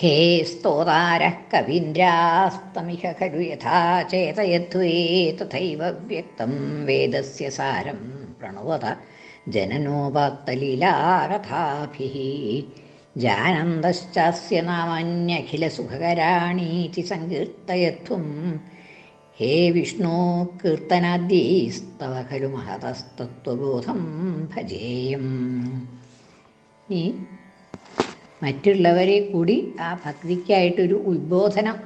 ഹേ സ്തോതാരः കവീന്ദ്രാസ്തമിഹ खलु यथा चेतयध्वे तथैव व्यक्तं वेदस्य सारं प्रणुवत जननोपात्तलीलाकथाभिः जानन्दश्चास्य नामान्यखिलसुखकराणीति सङ्कीर्तयध्वं हे विष्णो कीर्तनाद्यैस्तव खलु महतस्तत्त्वबोधं भजेयम् ഈ മറ്റുള്ളവരെ കൂടി ആ ഭക്തിക്കായിട്ടൊരു ഉദ്ബോധനം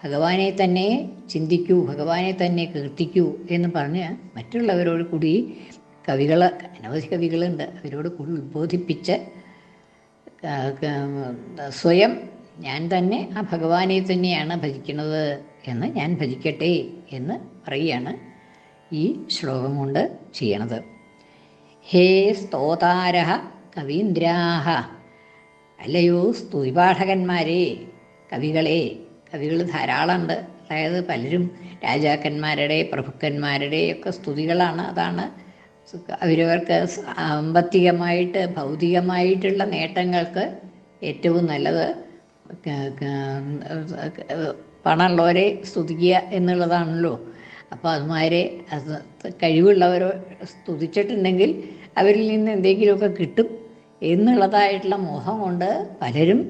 ഭഗവാനെ തന്നെ ചിന്തിക്കൂ ഭഗവാനെ തന്നെ കീർത്തിക്കൂ എന്ന് പറഞ്ഞ് മറ്റുള്ളവരോട് കൂടി കവികൾ അനവധി കവികളുണ്ട്. അവരോട് കൂടി ഉദ്ബോധിപ്പിച്ച് സ്വയം ഞാൻ തന്നെ ആ ഭഗവാനെ തന്നെയാണ് ഭജിക്കുന്നത് എന്ന് ഞാൻ ഭജിക്കട്ടെ എന്ന് പറയുകയാണ് ഈ ശ്ലോകം കൊണ്ട് ചെയ്യണത്. ഹേ സ്തോതാര കവീന്ദ്രാഹ അല്ലയോ സ്തുതിപാഠകന്മാരെ കവികളെ കവികൾ ധാരാളമുണ്ട്. അതായത് പലരും രാജാക്കന്മാരുടെ പ്രഭുക്കന്മാരുടെ ഒക്കെ സ്തുതികളാണ്. അതാണ് അവരവർക്ക് സാമ്പത്തികമായിട്ട് ഭൗതികമായിട്ടുള്ള നേട്ടങ്ങൾക്ക് ഏറ്റവും നല്ലത്. പണമുള്ളവരെ സ്തുതിക്കുക എന്നുള്ളതാണല്ലോ. അപ്പോൾ അതുമാരെ കഴിവുള്ളവരോ സ്തുതിച്ചിട്ടുണ്ടെങ്കിൽ അവരിൽ നിന്ന് എന്തെങ്കിലുമൊക്കെ കിട്ടും. എന്നുള്ളതായിട്ടുള്ള മോഹം കൊണ്ട് പലരും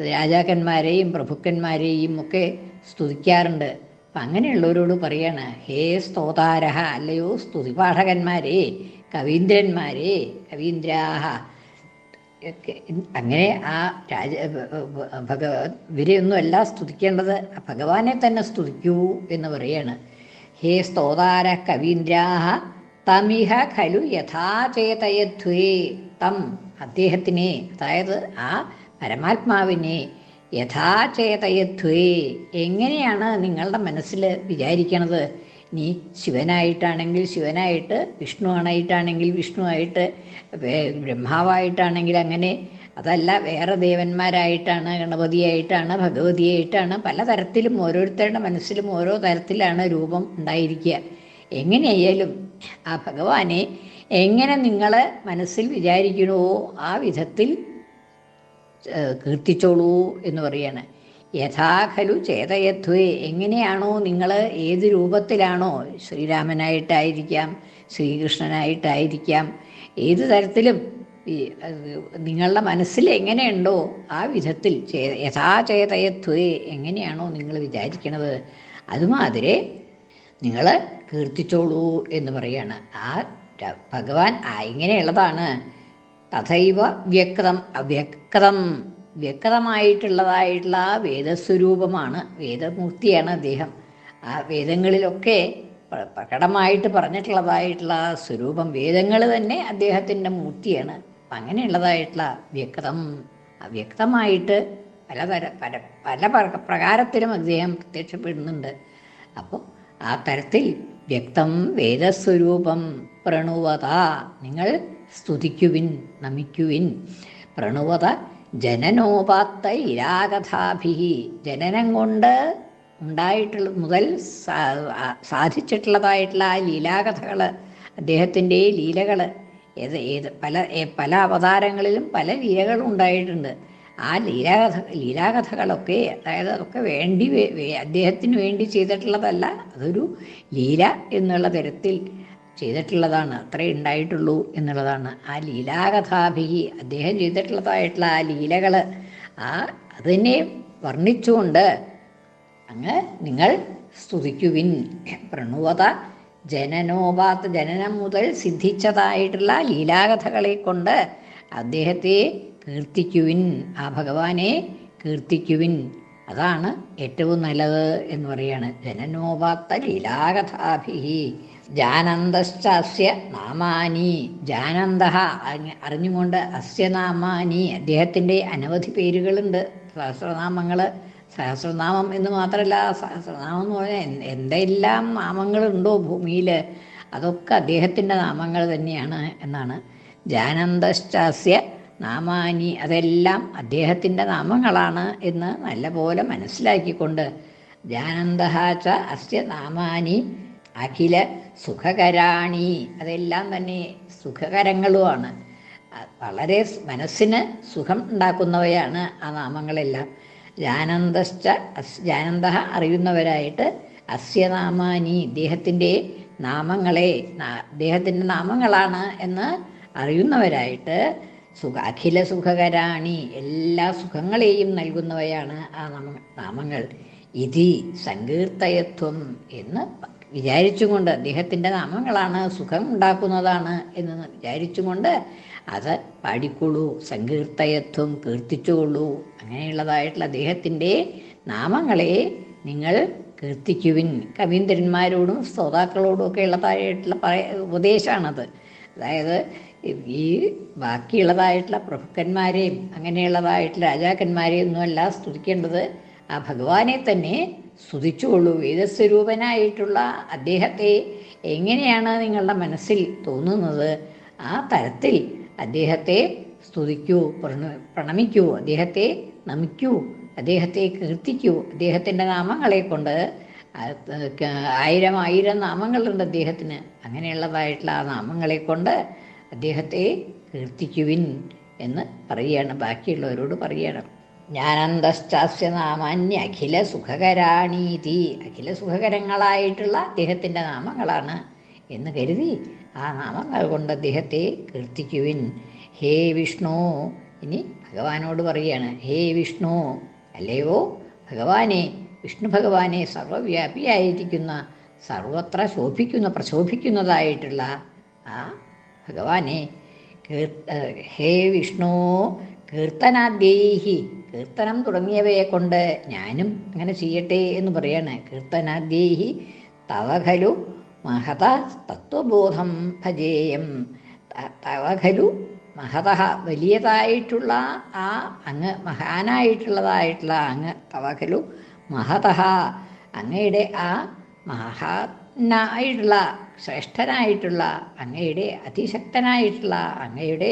രാജാക്കന്മാരെയും പ്രഭുക്കന്മാരെയും ഒക്കെ സ്തുതിക്കാറുണ്ട്. അപ്പം അങ്ങനെയുള്ളവരോട് പറയാണ് ഹേ സ്തോതാരഹ അല്ലയോ സ്തുതിപാഠകന്മാരെ കവീന്ദ്രന്മാരെ കവീന്ദ്രാഹ. അങ്ങനെ ആ രാജ ഭഗ ഇവരെയൊന്നുമല്ല സ്തുതിക്കേണ്ടത്. ഭഗവാനെ തന്നെ സ്തുതിക്കൂ എന്ന് പറയാണ്. ഹേ സ്തോതാര കവീന്ദ്രാഹ തമിഹ ഖലു യഥാചേതയധ്വേ. തം. അദ്ദേഹത്തിനെ അതായത് ആ പരമാത്മാവിനെ യഥാചേതയത്വേ. എങ്ങനെയാണ് നിങ്ങളുടെ മനസ്സിൽ വിചാരിക്കണത്? നീ ശിവനായിട്ടാണെങ്കിൽ ശിവനായിട്ട് വിഷ്ണു ആണായിട്ടാണെങ്കിൽ വിഷ്ണു ആയിട്ട് ബ്രഹ്മാവായിട്ടാണെങ്കിൽ അങ്ങനെ. അതല്ല വേറെ ദേവന്മാരായിട്ടാണ് ഗണപതിയായിട്ടാണ് ഭഗവതിയായിട്ടാണ് പലതരത്തിലും ഓരോരുത്തരുടെ മനസ്സിലും ഓരോ തരത്തിലാണ് രൂപം ഉണ്ടായിരിക്കുക. എങ്ങനെയായാലും ആ ഭഗവാനെ എങ്ങനെ നിങ്ങൾ മനസ്സിൽ വിചാരിക്കണോ ആ വിധത്തിൽ കീർത്തിച്ചോളൂ എന്ന് പറയാണ്. യഥാഖലു ചേതയത്വേ എങ്ങനെയാണോ നിങ്ങൾ ഏത് രൂപത്തിലാണോ ശ്രീരാമനായിട്ടായിരിക്കാം ശ്രീകൃഷ്ണനായിട്ടായിരിക്കാം ഏത് തരത്തിലും നിങ്ങളുടെ മനസ്സിൽ എങ്ങനെയുണ്ടോ ആ വിധത്തിൽ യഥാചേതയത്വേ എങ്ങനെയാണോ നിങ്ങൾ വിചാരിക്കണത് അതുമാതിരെ നിങ്ങൾ കീർത്തിച്ചോളൂ എന്ന് പറയാണ്. ആ ഭഗവാൻ ഇങ്ങനെയുള്ളതാണ്. തഥൈവ വ്യക്തം അവ്യക്തം വ്യക്തമായിട്ടുള്ളതായിട്ടുള്ള ആ വേദസ്വരൂപമാണ് വേദമൂർത്തിയാണ് അദ്ദേഹം. ആ വേദങ്ങളിലൊക്കെ പ്രകടമായിട്ട് പറഞ്ഞിട്ടുള്ളതായിട്ടുള്ള ആ സ്വരൂപം വേദങ്ങൾ തന്നെ അദ്ദേഹത്തിന്റെ മൂർത്തിയാണ്. അങ്ങനെയുള്ളതായിട്ടുള്ള വ്യക്തം അവ്യക്തമായിട്ട് പലതര പല പല പ്രകാരത്തിലും അദ്ദേഹം പ്രത്യക്ഷപ്പെടുന്നുണ്ട്. അപ്പോൾ ആ തരത്തിൽ വ്യക്തം വേദസ്വരൂപം പ്രണുവത. നിങ്ങൾ സ്തുതിക്കുവിൻ നമിക്കുവിൻ. പ്രണുവത ജനനോപാത്ത ഇരാകഥാഭി ജനനം കൊണ്ട് ഉണ്ടായിട്ടുള്ള മുതൽ സാധിച്ചിട്ടുള്ളതായിട്ടുള്ള ആ ലീലാകഥകൾ അദ്ദേഹത്തിന്റെ ലീലകൾ ഏത് ഏത് പല പല അവതാരങ്ങളിലും പല ലീലകളും ഉണ്ടായിട്ടുണ്ട്. ആ ലീലാകഥ ലീലാകഥകളൊക്കെ അതായത് അതൊക്കെ വേണ്ടി അദ്ദേഹത്തിന് വേണ്ടി ചെയ്തിട്ടുള്ളതല്ല അതൊരു ലീല എന്നുള്ള തരത്തിൽ ചെയ്തിട്ടുള്ളതാണ്. അത്രേ ഉണ്ടായിട്ടുള്ളൂ എന്നുള്ളതാണ്. ആ ലീലാകഥാഭിഹി അദ്ദേഹം ചെയ്തിട്ടുള്ളതായിട്ടുള്ള ആ ലീലകൾ ആ അതിനെ വർണിച്ചുകൊണ്ട് അങ്ങ് നിങ്ങൾ സ്തുതിക്കുവിൻ. പ്രണുവത ജനനോപാത്ത ജനനം മുതൽ സിദ്ധിച്ചതായിട്ടുള്ള ലീലാകഥകളെ കൊണ്ട് അദ്ദേഹത്തെ കീർത്തിക്കുവിൻ ആ ഭഗവാനെ കീർത്തിക്കുവിൻ. അതാണ് ഏറ്റവും നല്ലത് എന്ന് പറയാണ്. ജനനോപാത്ത ലീലാകഥാഭിഹി ജാനന്ദസ്യ നാമാനി. ജാനന്ദ അറിഞ്ഞുകൊണ്ട് അസ്യ നാമാനി. അദ്ദേഹത്തിന്റെ അനവധി പേരുകളുണ്ട്. സഹസ്രനാമങ്ങൾ സഹസ്രനാമം എന്ന് മാത്രമല്ല സഹസ്രനാമം എന്ന് പറഞ്ഞാൽ എന്ത് എന്തെല്ലാം നാമങ്ങളുണ്ടോ ഭൂമിയിൽ അതൊക്കെ അദ്ദേഹത്തിന്റെ നാമങ്ങൾ തന്നെയാണ് എന്നാണ്. ജാനന്ദശ്ചാസ്യ നാമാനി അതെല്ലാം അദ്ദേഹത്തിന്റെ നാമങ്ങളാണ് എന്ന് നല്ലപോലെ മനസ്സിലാക്കിക്കൊണ്ട് ധ്യാനന്ദഹാച്ച അസ്യ നാമാനി അഖില സുഖകരാണി. അതെല്ലാം തന്നെ സുഖകരങ്ങളുമാണ്. വളരെ മനസ്സിന് സുഖം ഉണ്ടാക്കുന്നവയാണ് ആ നാമങ്ങളെല്ലാം. ജാനന്ദശ്ച അസ് ജാനന്ദ അറിയുന്നവരായിട്ട് അസ്യനാമാനി ഇദ്ദേഹത്തിന്റെ നാമങ്ങളെ അദ്ദേഹത്തിന്റെ നാമങ്ങളാണ് എന്ന് അറിയുന്നവരായിട്ട് സുഖ അഖില സുഖകരാണി എല്ലാ സുഖങ്ങളെയും നൽകുന്നവയാണ് ആ നാമ നാമങ്ങൾ. ഇതി സങ്കീർത്തയത്വം എന്ന് വിചാരിച്ചുകൊണ്ട് അദ്ദേഹത്തിന്റെ നാമങ്ങളാണ് സുഖം ഉണ്ടാക്കുന്നതാണ് എന്ന് വിചാരിച്ചുകൊണ്ട് അത് പാടിക്കൊള്ളൂ. സങ്കീർത്തയത്വം കീർത്തിച്ചുകൊള്ളൂ. അങ്ങനെയുള്ളതായിട്ടുള്ള അദ്ദേഹത്തിന്റെ നാമങ്ങളെ നിങ്ങൾ കീർത്തിക്കുവിൻ. കവീന്ദ്രന്മാരോടും ശ്രോതാക്കളോടും ഒക്കെ ഉള്ളതായിട്ടുള്ള പറയ ഉപദേശമാണത്. അതായത് ഈ ബാക്കിയുള്ളതായിട്ടുള്ള പ്രഭുക്കന്മാരെയും അങ്ങനെയുള്ളതായിട്ടുള്ള രാജാക്കന്മാരെയും ഒന്നുമല്ല സ്തുതിക്കേണ്ടത് ആ ഭഗവാനെ തന്നെ സ്തുതിച്ചുകൊള്ളൂ. വേദസ്വരൂപനായിട്ടുള്ള അദ്ദേഹത്തെ എങ്ങനെയാണ് നിങ്ങളുടെ മനസ്സിൽ തോന്നുന്നത്? ആ തരത്തിൽ അദ്ദേഹത്തെ സ്തുതിക്കൂ പ്രണ പ്രണമിക്കൂ അദ്ദേഹത്തെ നമിക്കൂ അദ്ദേഹത്തെ കീർത്തിക്കൂ. അദ്ദേഹത്തിന്റെ നാമങ്ങളെ കൊണ്ട് ആയിരം ആയിരം നാമങ്ങളുണ്ട് അദ്ദേഹത്തിന്. അങ്ങനെയുള്ളതായിട്ടുള്ള ആ നാമങ്ങളെ കൊണ്ട് അദ്ദേഹത്തെ കീർത്തിക്കുവിൻ എന്ന് പറയുകയാണ്. ബാക്കിയുള്ളവരോട് പറയണം ജ്ഞാനന്തശ്ചാസ്യ നാമാന്യ അഖില സുഖകരാണീതി. അഖില സുഖകരങ്ങളായിട്ടുള്ള അദ്ദേഹത്തിന്റെ നാമങ്ങളാണ് എന്ന് കരുതി ആ നാമങ്ങൾ കൊണ്ട് അദ്ദേഹത്തെ കീർത്തിക്കുവിൻ. ഹേ വിഷ്ണു ഇനി ഭഗവാനോട് പറയുകയാണ്. ഹേ വിഷ്ണു അല്ലയോ? ഭഗവാനെ വിഷ്ണു ഭഗവാനെ സർവവ്യാപിയായിരിക്കുന്ന സർവത്ര ശോഭിക്കുന്ന പ്രശോഭിക്കുന്നതായിട്ടുള്ള ആ ഭഗവാനെ ഹേ വിഷ്ണു കീർത്തനാദ്യേഹി കീർത്തനം തുടങ്ങിയവയെ കൊണ്ട് ഞാനും അങ്ങനെ ചെയ്യട്ടെ എന്ന് പറയാണ്. കീർത്തനാദ്യേഹി തവഖലു മഹത തത്വബോധം ഭജേയം. തവഖലു തവ ഖലു മഹത വലിയതായിട്ടുള്ള ആ അങ്ങ് മഹാനായിട്ടുള്ളതായിട്ടുള്ള അങ്ങ് തവഖലു മഹത അങ്ങയുടെ ആ മഹാനായിട്ടുള്ള ശ്രേഷ്ഠനായിട്ടുള്ള അങ്ങയുടെ അതിശക്തനായിട്ടുള്ള അങ്ങയുടെ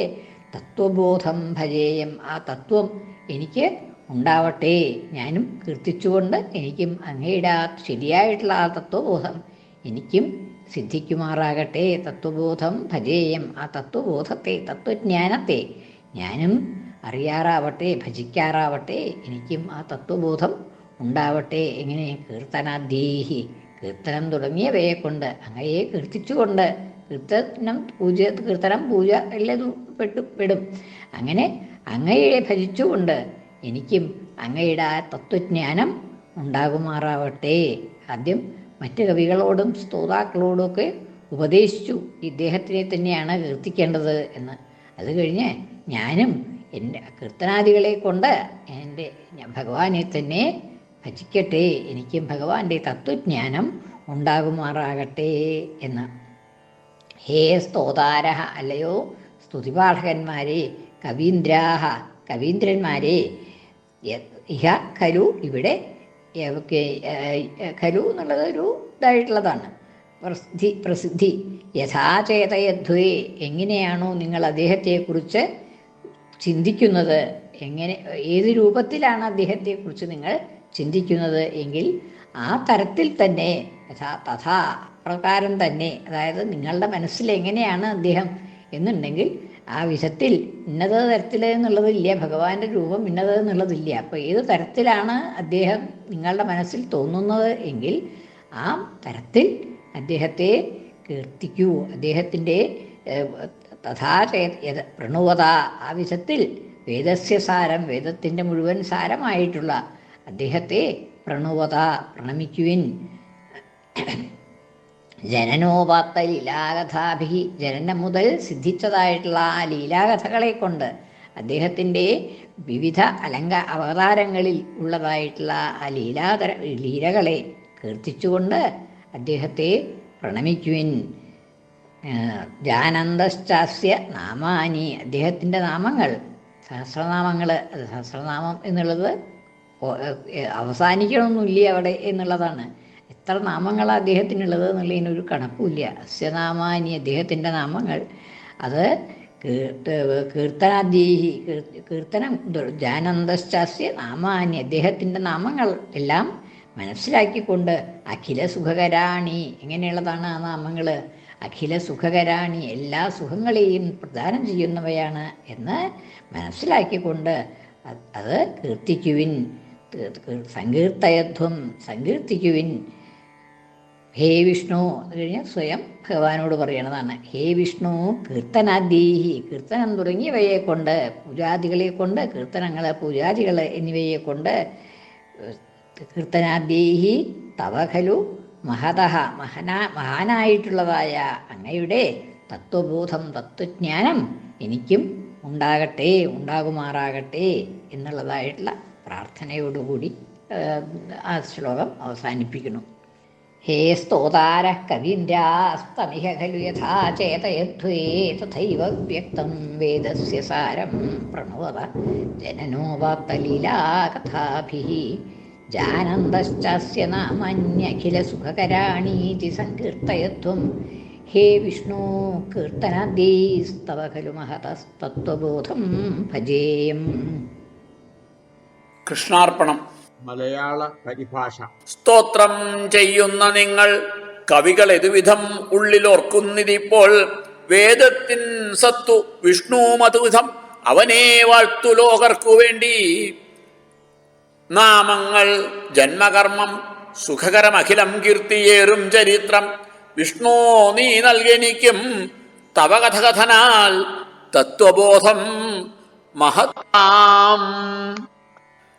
തത്വബോധം ഭജേയം ആ തത്വം എനിക്ക് ഉണ്ടാവട്ടെ. ഞാനും കീർത്തിച്ചുകൊണ്ട് എനിക്കും അങ്ങയുടെ ആ ശരിയായിട്ടുള്ള ആ തത്വബോധം എനിക്കും സിദ്ധിക്കുമാറാകട്ടെ. തത്വബോധം ഭജേയം ആ തത്വബോധത്തെ തത്വജ്ഞാനത്തെ ഞാനും അറിയാറാവട്ടെ ഭജിക്കാറാവട്ടെ. എനിക്കും ആ തത്വബോധം ഉണ്ടാവട്ടെ. എങ്ങനെ കീർത്തനാദ്യേഹി കീർത്തനം തുടങ്ങിയവയെ കൊണ്ട് അങ്ങയെ കീർത്തിച്ചുകൊണ്ട് കീർത്തനം പൂജ കീർത്തനം പൂജ എല്ലാം പെട്ടു പെടും. അങ്ങനെ അങ്ങയെ ഭജിച്ചുകൊണ്ട് എനിക്കും അങ്ങയുടെ ആ തത്വജ്ഞാനം ഉണ്ടാകുമാറാവട്ടെ. ആദ്യം മറ്റ് കവികളോടും സ്തോതാക്കളോടും ഒക്കെ ഉപദേശിച്ചു ഇദ്ദേഹത്തിനെ തന്നെയാണ് കീർത്തിക്കേണ്ടത് എന്ന്. അത് കഴിഞ്ഞ് ഞാനും എന്റെ കീർത്തനാദികളെ കൊണ്ട് എന്റെ ഭഗവാനെ തന്നെ ഭജിക്കട്ടെ. എനിക്കും ഭഗവാന്റെ തത്വജ്ഞാനം ഉണ്ടാകുമാറാകട്ടെ എന്ന്. ഹേ സ്തോതാര അല്ലയോ സ്തുതിപാഠകന്മാരെ കവീന്ദ്രാഹ കവീന്ദ്രന്മാരെ. ഇഹ ഖലു ഇവിടെ ഖലു എന്നുള്ളത് ഒരു ഇതായിട്ടുള്ളതാണ്. പ്രസിദ്ധി പ്രസിദ്ധി. യഥാചേതയധ്വേ എങ്ങനെയാണോ നിങ്ങൾ അദ്ദേഹത്തെക്കുറിച്ച് ചിന്തിക്കുന്നത്? എങ്ങനെ ഏത് രൂപത്തിലാണ് അദ്ദേഹത്തെക്കുറിച്ച് നിങ്ങൾ ചിന്തിക്കുന്നത് എങ്കിൽ ആ തരത്തിൽ തന്നെ യഥാ തഥാ പ്രകാരം തന്നെ അതായത് നിങ്ങളുടെ മനസ്സിൽ എങ്ങനെയാണ് അദ്ദേഹം എന്നുണ്ടെങ്കിൽ ആ വിധത്തിൽ ഇന്നത തരത്തിൽ എന്നുള്ളതില്ല ഭഗവാന്റെ രൂപം ഇന്നത എന്നുള്ളതില്ല അപ്പോൾ ഏത് തരത്തിലാണ് അദ്ദേഹം നിങ്ങളുടെ മനസ്സിൽ തോന്നുന്നത് എങ്കിൽ ആ തരത്തിൽ അദ്ദേഹത്തെ കീർത്തിക്കൂ. അദ്ദേഹത്തിന്റെ തഥാ പ്രണുവത ആ വിധത്തിൽ വേദസ്യ സാരം വേദത്തിന്റെ മുഴുവൻ സാരമായിട്ടുള്ള അദ്ദേഹത്തെ പ്രണുവത പ്രണമിക്കുവിൻ. ജനനോപാത്ത ലീലാകഥാഭി ജനനം മുതൽ സിദ്ധിച്ചതായിട്ടുള്ള ആ ലീലാകഥകളെ കൊണ്ട് അദ്ദേഹത്തിന്റെ വിവിധ അലങ്ക അവതാരങ്ങളിൽ ഉള്ളതായിട്ടുള്ള ആ ലീലാതര ലീലകളെ കീർത്തിച്ചുകൊണ്ട് അദ്ദേഹത്തെ പ്രണമിക്കുവിൻ. ജാനന്ദശ്ചാസ്യ നാമാനി. അദ്ദേഹത്തിന്റെ നാമങ്ങൾ സഹസ്രനാമങ്ങൾ സഹസ്രനാമം എന്നുള്ളത് അവസാനിക്കണമെന്നില്ല അവിടെ എന്നുള്ളതാണ്. എത്ര നാമങ്ങളാണ് അദ്ദേഹത്തിനുള്ളത് എന്നുള്ളതിനൊരു കണക്കുമില്ല. അസ്യനാമാനി അദ്ദേഹത്തിന്റെ നാമങ്ങൾ. അത് കീർത്ത- കീർത്തനാദ്യേഹി കീർത്തനം ജാനന്ദശ്ചാസ്യ നാമാനി അദ്ദേഹത്തിന്റെ നാമങ്ങൾ എല്ലാം മനസ്സിലാക്കിക്കൊണ്ട് അഖില സുഖകരാണി എങ്ങനെയുള്ളതാണ് ആ നാമങ്ങൾ അഖില സുഖകരാണി എല്ലാ സുഖങ്ങളെയും പ്രദാനം ചെയ്യുന്നവയാണ് എന്ന് മനസ്സിലാക്കിക്കൊണ്ട് അത് കീർത്തിക്കുവിൻ. സങ്കീർത്തയധ്വം സങ്കീർത്തിക്കുവിൻ. ഹേ വിഷ്ണു എന്ന് കഴിഞ്ഞാൽ സ്വയം ഭഗവാനോട് പറയണതാണ്. ഹേ വിഷ്ണു കീർത്തനാദ്യേഹി. കീർത്തനം തുടങ്ങിയവയെ കൊണ്ട് പൂജാദികളെ കൊണ്ട് കീർത്തനങ്ങൾ പൂജാദികൾ എന്നിവയെ കൊണ്ട് കീർത്തനാദ്യേഹി തവഹലു മഹത മഹന മഹനാ മഹാനായിട്ടുള്ളതായ അങ്ങയുടെ തത്വബോധം തത്വജ്ഞാനം എനിക്കും ഉണ്ടാകട്ടെ ഉണ്ടാകുമാറാകട്ടെ എന്നുള്ളതായിട്ടുള്ള പ്രാർത്ഥനയോടുകൂടി ആ, ശ്ലോകം അവസാനിപ്പിക്കുന്നു. ഹേ സ്തോതാര കവിന്ദ്രാസ്തമിഹ ഖലു യഥാ ചേതയധ്വേ തഥൈവ വ്യക്തം വേദസ്യ സാരം പ്രണവത ജനനോ വാർത്തലീലാകഥാഭിः. ജാനന്ദശ്ചാസ്യ നാമന്യഖില സുഖകരാണീതി സങ്കീർത്തയത്വം. ഹേ വിഷ്ണു കീർത്തനാദ്യൈസ്തവ ഖലു മഹതസ്തത്വബോധം ഭജേയം. കൃഷ്ണാർപ്പണം. മലയാള പരിഭാഷ. സ്തോത്രം ചെയ്യുന്ന നിങ്ങൾ കവികൾ എതുവിധം ഉള്ളിലോർക്കുന്നിതിപ്പോൾ വേദത്തിൻ സത്തു വിഷ്ണു മധുവിധം അവനെ വാഴ്ത്തു ലോകർക്കു വേണ്ടി. നാമങ്ങൾ ജന്മകർമ്മം സുഖകരമഖിലം കീർത്തിയേറും ചരിത്രം വിഷ്ണു നീ നൽകെനിക്കും തവ കഥകഥനാൽ തത്വബോധം മഹത്താം.